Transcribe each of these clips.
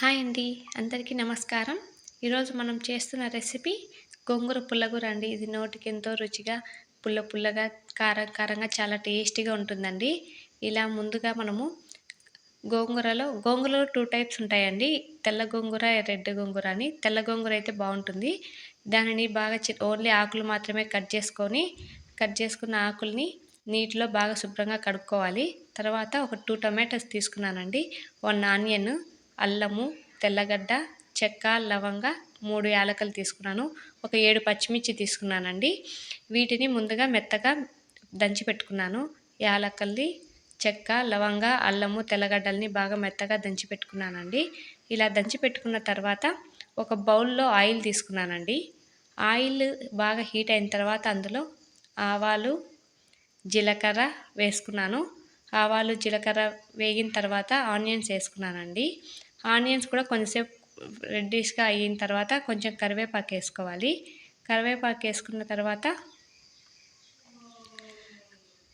Hi అండి అందరికీ నమస్కారం. ఈరోజు మనం చేస్తున్న రెసిపీ గోంగూర పుల్లగూర అండి. ఇది నోటికి ఎంతో రుచిగా పుల్ల పుల్లగా కారం కారంగా చాలా టేస్టీగా ఉంటుందండి. ఇలా ముందుగా మనము గోంగూరలో గోంగూరలో టూ టైప్స్ ఉంటాయండి. తెల్ల గోంగూర రెడ్ గోంగూర అని. తెల్ల గోంగూర అయితే బాగుంటుంది. దానిని బాగా ఓన్లీ ఆకులు మాత్రమే కట్ చేసుకొని కట్ చేసుకున్న ఆకుల్ని నీటిలో బాగా శుభ్రంగా కడుక్కోవాలి. తర్వాత ఒక టూ టమాటోస్ తీసుకున్నానండి. వన్ ఆనియన్ అల్లము తెల్లగడ్డ చెక్క లవంగ మూడు యాలకలు తీసుకున్నాను. ఒక ఏడు పచ్చిమిర్చి తీసుకున్నానండి. వీటిని ముందుగా మెత్తగా దంచి పెట్టుకున్నాను. యాలకల్ని చెక్క లవంగ అల్లము తెల్లగడ్డల్ని బాగా మెత్తగా దంచి పెట్టుకున్నానండి. ఇలా దంచి పెట్టుకున్న తర్వాత ఒక బౌల్లో ఆయిల్ తీసుకున్నానండి. ఆయిల్ బాగా హీట్ అయిన తర్వాత అందులో ఆవాలు జీలకర్ర వేసుకున్నాను. ఆవాలు జీలకర్ర వేగిన తర్వాత ఆనియన్స్ వేసుకున్నానండి. ఆనియన్స్ కూడా కొంచెంసేపు రెడ్డిష్గా అయిన తర్వాత కొంచెం కరివేపాకు వేసుకోవాలి. కరివేపాకు వేసుకున్న తర్వాత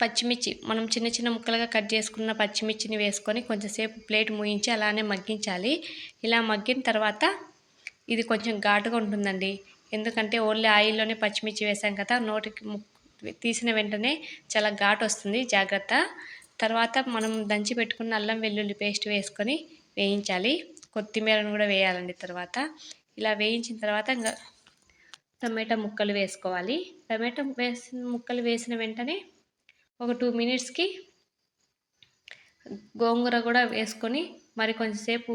పచ్చిమిర్చి మనం చిన్న చిన్న ముక్కలుగా కట్ చేసుకున్న పచ్చిమిర్చిని వేసుకొని కొంచెంసేపు ప్లేట్ ముయించి అలానే మగ్గించాలి. ఇలా మగ్గిన తర్వాత ఇది కొంచెం ఘాటుగా ఉంటుందండి. ఎందుకంటే ఓన్లీ ఆయిల్లోనే పచ్చిమిర్చి వేసాం కదా నోటికి తీసిన వెంటనే చాలా ఘాటు వస్తుంది జాగ్రత్త. తర్వాత మనం దంచి పెట్టుకున్న అల్లం వెల్లుల్లి పేస్ట్ వేసుకొని వేయించాలి. కొత్తిమీరను కూడా వేయాలండి తర్వాత. ఇలా వేయించిన తర్వాత ఇంకా టమాటా ముక్కలు వేసుకోవాలి. టమాటా వేసిన ముక్కలు వేసిన వెంటనే ఒక టూ మినిట్స్కి గోంగూర కూడా వేసుకొని మరి కొంచెంసేపు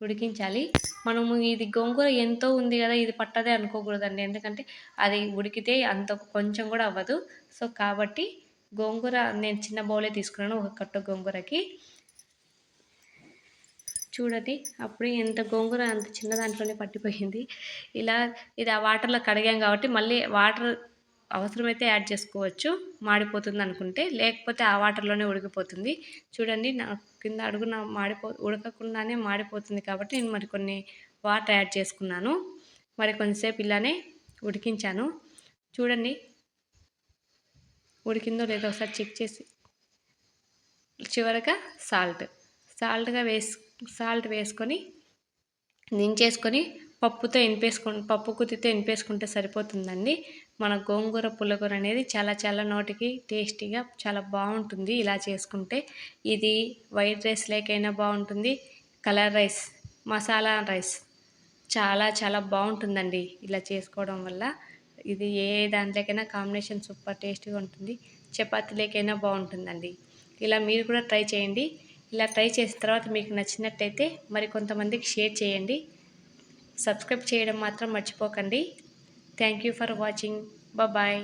ఉడికించాలి. మనము ఇది గోంగూర ఎంతో ఉంది కదా ఇది పట్టదే అనుకోకూడదండి. ఎందుకంటే అది ఉడికితే అంత కొంచెం కూడా అవ్వదు. సో కాబట్టి గోంగూర నేను చిన్న బౌలే తీసుకున్నాను ఒక కట్ట గోంగూరకి. చూడండి అప్పుడు ఎంత గోంగూర అంత చిన్న దాంట్లోనే పట్టిపోయింది. ఇలా ఇది ఆ వాటర్లో కడిగాం కాబట్టి మళ్ళీ వాటర్ అవసరమైతే యాడ్ చేసుకోవచ్చు. మాడిపోతుంది అనుకుంటే. లేకపోతే ఆ వాటర్లోనే ఉడికిపోతుంది. చూడండి నా కింద అడుగున మాడిపో ఉడకకుండానే మాడిపోతుంది కాబట్టి నేను మరి కొన్ని వాటర్ యాడ్ చేసుకున్నాను. మరి కొంతసేపు ఇలానే ఉడికించాను. చూడండి ఉడికిందో లేదో ఒకసారి చెక్ చేసి చివరగా సాల్ట్. సాల్ట్గా వేస్ సాల్ట్ వేసుకొని దించేసుకొని పప్పుతో ఎనిపేసుకొని పప్పు కుతితో ఎనిపేసుకుంటే సరిపోతుందండి. మన గోంగూర పుల్లకూర అనేది చాలా చాలా నోటికి టేస్టీగా చాలా బాగుంటుంది ఇలా చేసుకుంటే. ఇది వైట్ రైస్ లేకైనా బాగుంటుంది. కలర్ రైస్ మసాలా రైస్ చాలా చాలా బాగుంటుందండి ఇలా చేసుకోవడం వల్ల. ఇది ఏ దాంట్లోకైనా కాంబినేషన్ సూపర్ టేస్టీగా ఉంటుంది. చపాతీలేకైనా బాగుంటుందండి. ఇలా మీరు కూడా ట్రై చేయండి. ఇలా ట్రై చేసిన తర్వాత మీకు నచ్చినట్టయితే మరి కొంతమందికి షేర్ చేయండి. సబ్స్క్రైబ్ చేయడం మాత్రం మర్చిపోకండి. Thank you for watching bye